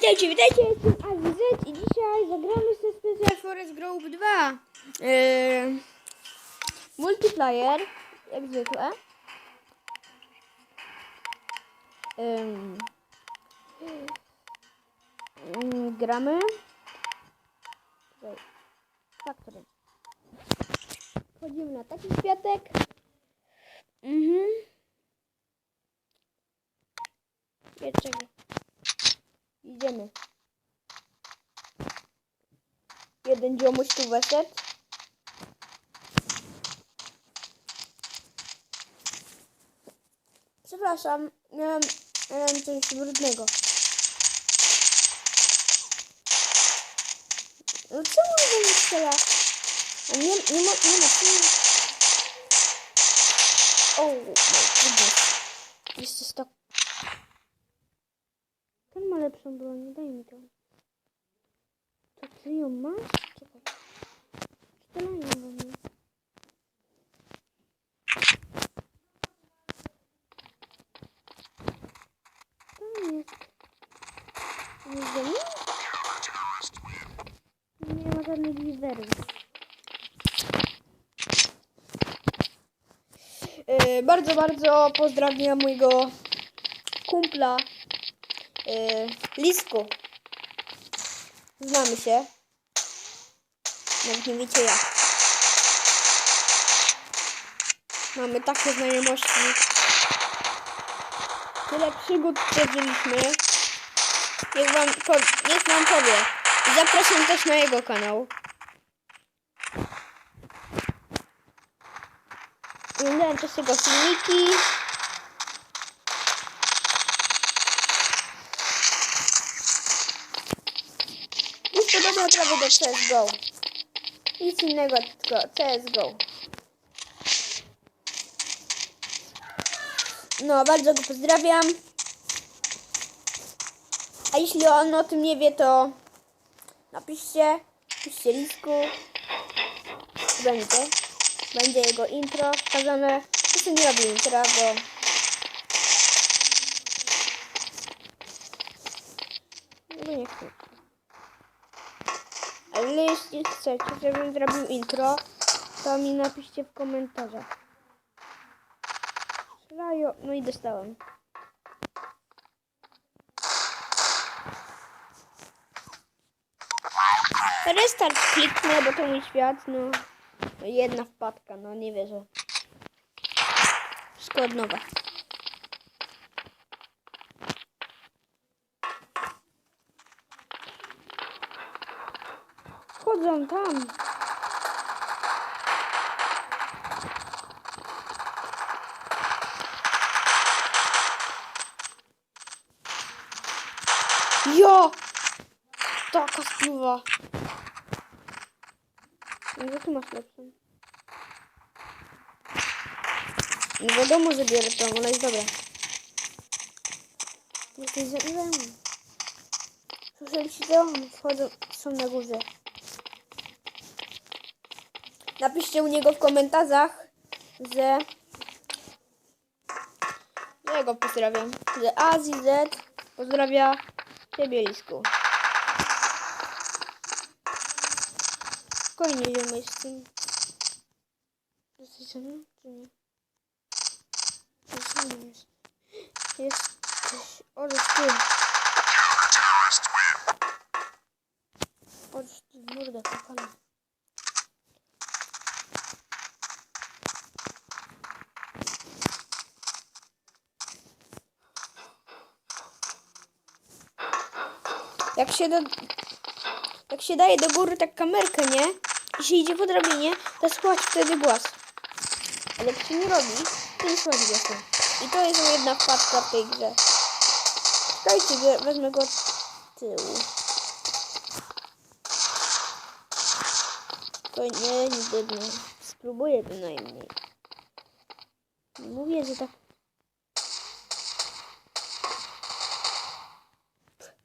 Witajcie, witajcie, jestem AWZ i dzisiaj zagramy sobie Special Forest Group 2. Yy, multiplayer, jak zwykle. Ym, gramy. Tutaj, Factory. Wchodzimy na taki kwiatek. Mhm. Jeszcze Idziemy. Jeden dziomuś tu weszedł. Przepraszam, miałem, miałem coś brudnego. No czemu on nie strzela? Nie, nie ma, nie ma. Nie. Oh my goodness. Jeszcze stok. Ten ma lepszą broń, daj mi to. To ty ją masz? Czekaj. Strzelają we mnie. Jest. Nie mną? Nie ma żadnych. Yy, bardzo, bardzo pozdrawiam mojego kumpla yy, Lisku. Znamy się. Nawet nie wiecie jak. Mamy takie znajomości. Tyle przygód przeżyliśmy. Niech wam, niech wam powie. Zapraszam też na jego kanał. Oglądałem też jego filmiki. Podobne prawie do CSGO. Nic innego, tylko CSGO. No, bardzo go pozdrawiam. A jeśli on o tym nie wie, to napiszcie, piszcie listku. Będzie. Będzie jego intro wskazane. Zresztą nie robię intra, bo bo nie chcę. Ale jeśli chcecie, żebym zrobił intro, to mi napiszcie w komentarzach. Strzelają. No i dostałem. Restart kliknę, bo to mój świat, no. No Jedna wpadka, no nie wierzę. Wszystko od nowa. Wchodzą tam. Jo! Taka spluwa. No ty masz lepszą. Nie wiadomo, że biorę tą, ona jest dobra. Jesteś ze mną. Słyszeliście to? Wchodzą, są na górze. Napiszcie u niego w komentarzach, że... ja go pozdrawiam. Że AZZ pozdrawia Ciebie, Lisku. Spokojnie, ziomy, z tym. Jesteś ze mną, czy nie? Jest, nie jest. Jesteś... Odejdź ty. Odejdź ty w mordę, kapana. Jak się do... Jak się daje do góry tak kamerkę, nie? I się idzie po drabinie, to słychać wtedy głos. Ale jak się nie robi, to nie słychać głosu. I to jest jedna wpadka w tej grze. Czekajcie, we- wezmę go od tyłu. To nie, nie dybnę. Spróbuję bynajmniej. Mówię, że tak...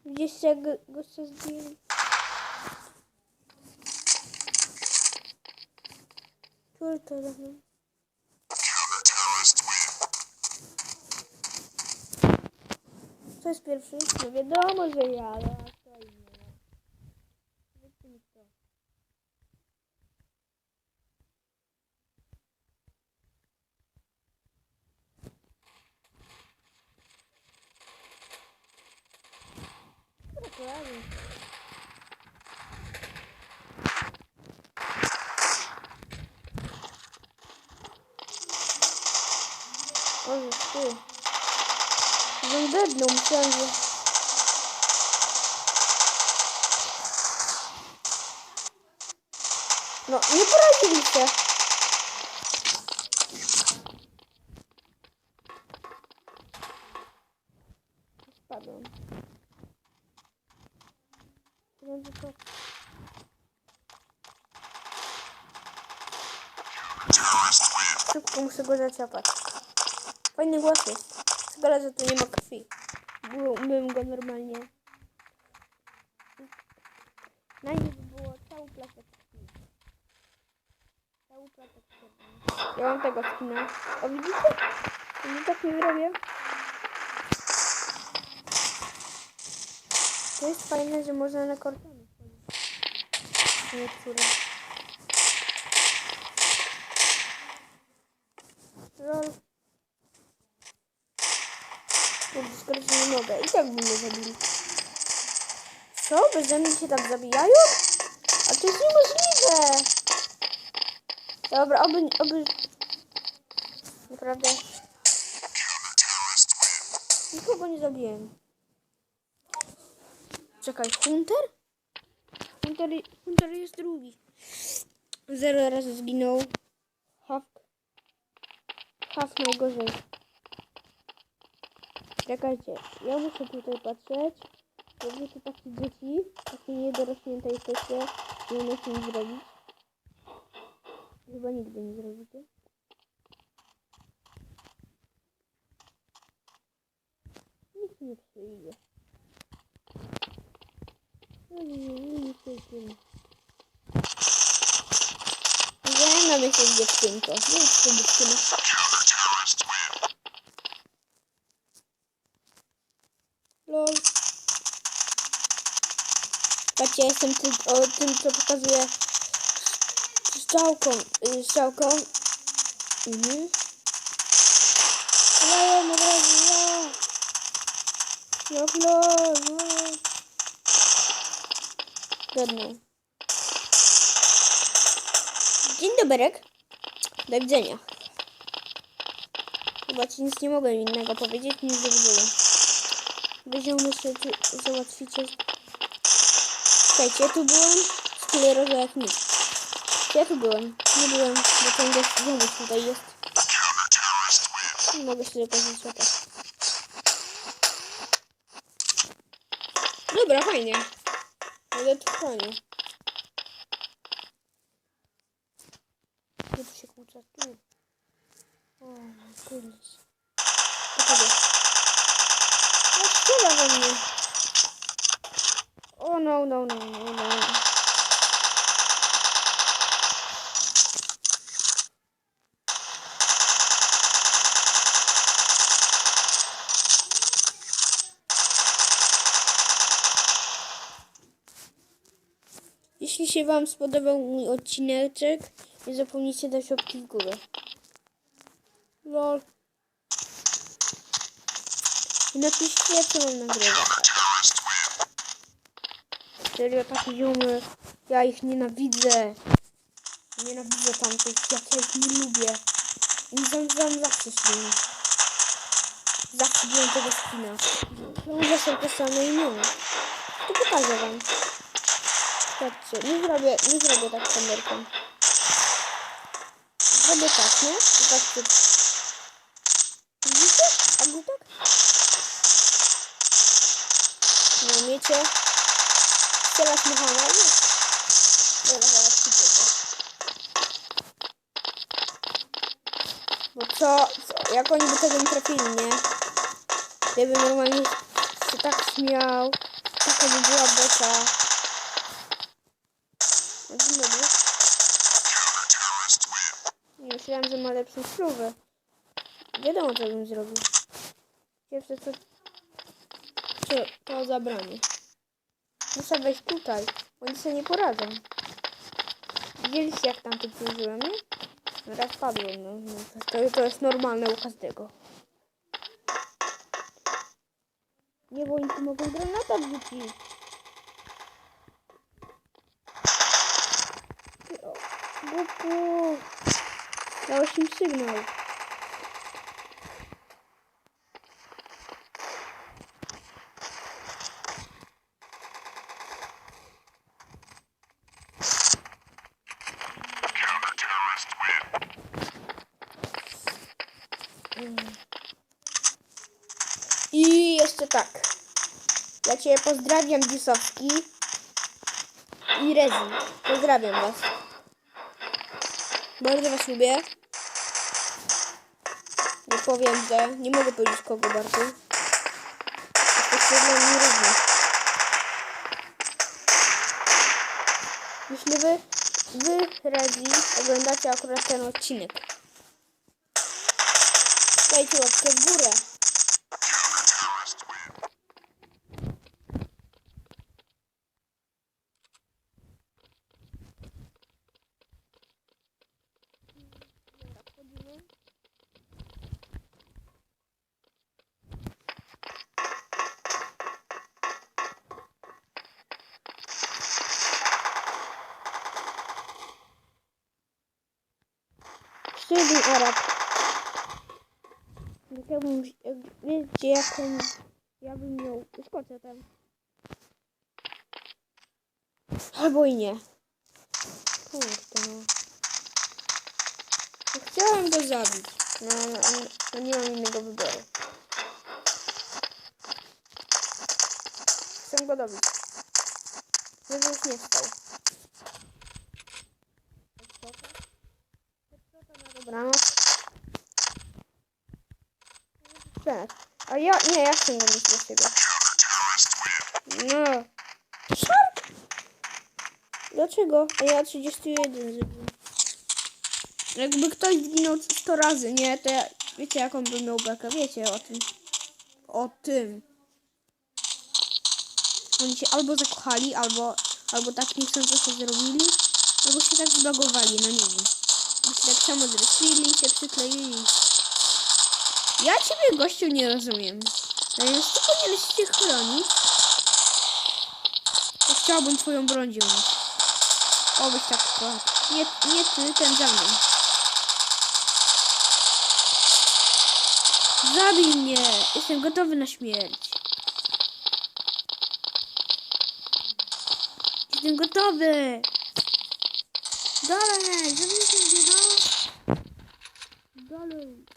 Gdzieś go- gościa zdjęli. Który to robił? kto jest pierwszy? No wiadomo, że ja, ale kto inny. no. Powiedzcie mi kto. Dokładnie. Boże, ty. Będę myślałem, że... No, nie poradzili się. Spadłem. Wiem, że to... Szybko muszę Szkoda, że tu nie ma krwi. Byłbym go normalnie. By było cały placek krwi. Cały placek krwi. Ja mam tego skina. O widzicie? Nie tak nie robię. To jest fajne, że można na kortony wchodzić. Niektóre. Lol. Kurde, skoro się nie mogę. I tak by mnie zabili. Co? Beze mnie się tak zabijają? A to jest niemożliwe. Dobra, oby, oby... Naprawdę... Nikogo nie zabiłem. Czekaj, Hunter? Hunter, Hunter jest drugi. Zero razy zginął. Haf. Haf najgorzej. Czekajcie, ja muszę tutaj patrzeć. Jak wy tu takie dzieci, takie niedorośnięte jesteście, nie umiecie nic zrobić. Chyba nigdy nie zrobicie. Nikt nie przyjdzie. No nie, nie, nie, nie przyjdzie. Żegnamy się z dziewczynką. Nie jest to dziewczyna. Patrzcie, ja jestem tym, o, tym, co pokazuje strzałką. y, Strzałką. Mhm. Lają od razu. Jak lol, lol. Żadną. Dzień doberek. Do widzenia. Chyba nic nie mogę innego powiedzieć niż do widzenia. Weźmiemy sobie tu załatwicie. Słuchajcie, ja tu byłem skleroza jak nic. Ja tu byłem. Nie byłem, bo ten gość znowu tutaj jest. Nie mogę sobie pokazać świata. Dobra, fajnie. Ale to fajnie. Gdzie tu się kłóca? Tu. O, kurde. Pokażę. No strzela we mnie. O no, no, no, no, no. Jeśli się Wam spodobał mój odcineczek, nie zapomnijcie dać łapki w górę. Lol. I napiszcie, co mam nagrywać. Serio, takie ziomy, ja ich nienawidzę. Nienawidzę tamtych, jak ja ich nie lubię. I zam zawsze z nimi. Zawsze byłem tego skina. No zawsze to samo imię. To pokażę wam. Patrzcie, nie zrobię, nie zrobię tak kamerką. Zrobię tak, nie? Patrzcie. Widzicie? A tak? Nie umiecie? Teraz Muhammad. Dobra, zaraz to. Bo co, co, jak oni by tego nie trafili, nie? Ja bym normalnie się tak śmiał. Taka by była beka. Nie myślałem, że ma lepszą spróbę. Wiadomo, co bym zrobił. Pierwsze co... to, to zabroni. Muszę wejść tutaj. Oni sobie nie poradzą. Widzieliście jak tam to przeżyłem? Raz padłem, no. no to, to jest normalne u każdego. Nie, bo oni tu mogą granata wrzucić. Głupku. Dałeś im sygnał. I jeszcze tak. Ja Cię pozdrawiam, Disowski. I Rezi. Pozdrawiam Was. Bardzo Was lubię. Nie powiem, że nie mogę powiedzieć kogo bardzo. Jesteście dla mnie równi. Jeśli Wy, Wy Rezi, oglądacie akurat ten odcinek, dajcie łapkę w górę. Jeszcze jeden Jak wiecie, jaką ja bym miał skoczę tam. Albo i nie. Kurde, no. no. Chciałem go zabić. No, no, no nie mam innego wyboru. Chcę go dobić. Żeby już nie stał. Dobranoc. Tak. A ja, nie, ja chcę mieć do siebie. No. Szark! Dlaczego? A ja 31 zrobiłem. Jakby ktoś zginął 100 razy, nie? To ja, wiecie jaką bym miał bekę, wiecie o tym. O tym. Oni się albo zakochali, albo, albo tak niechcąco się zrobili, albo się tak zbagowali, no nie wiem. Albo się tak samo zrysili i się przykleili. Ja ciebie, gościu, nie rozumiem. Więc ty powinieneś się chronić. To chciałbym twoją broń wziąć. Obyś tak poszedł. Nie, nie ty, ten za mną. Zabij mnie! Jestem gotowy na śmierć. Jestem gotowy! Dalej! Zabijcie mnie, no! Dalej!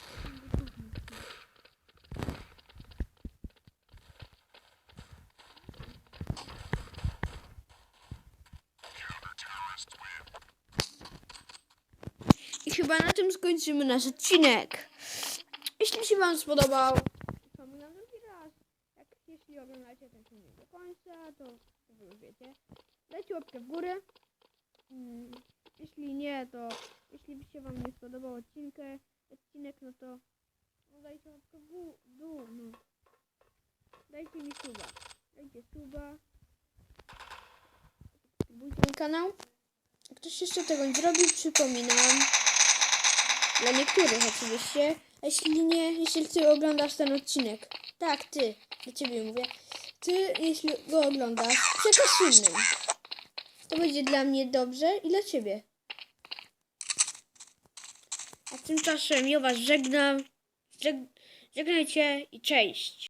I chyba na tym skończymy nasz odcinek. Jeśli się Wam spodobał, przypominam drugi raz, jak jeśli oglądacie ten filmik do końca, to, już wiecie. Dajcie łapkę w górę. Mm, Jeśli nie, to jeśli by się Wam nie spodobał odcinkę, odcinek, no to no dajcie łapkę w dół. No. Dajcie mi suba. Dajcie suba. Subskrybujcie mój kanał. Ktoś jeszcze tego nie zrobił, przypominam. Dla niektórych oczywiście. A jeśli nie, jeśli ty oglądasz ten odcinek. Tak, ty. Do ciebie mówię. Ty, jeśli go oglądasz, przekaż innym. To będzie dla mnie dobrze i dla ciebie. A tymczasem ja was żegnam. Żeg żegnajcie i cześć.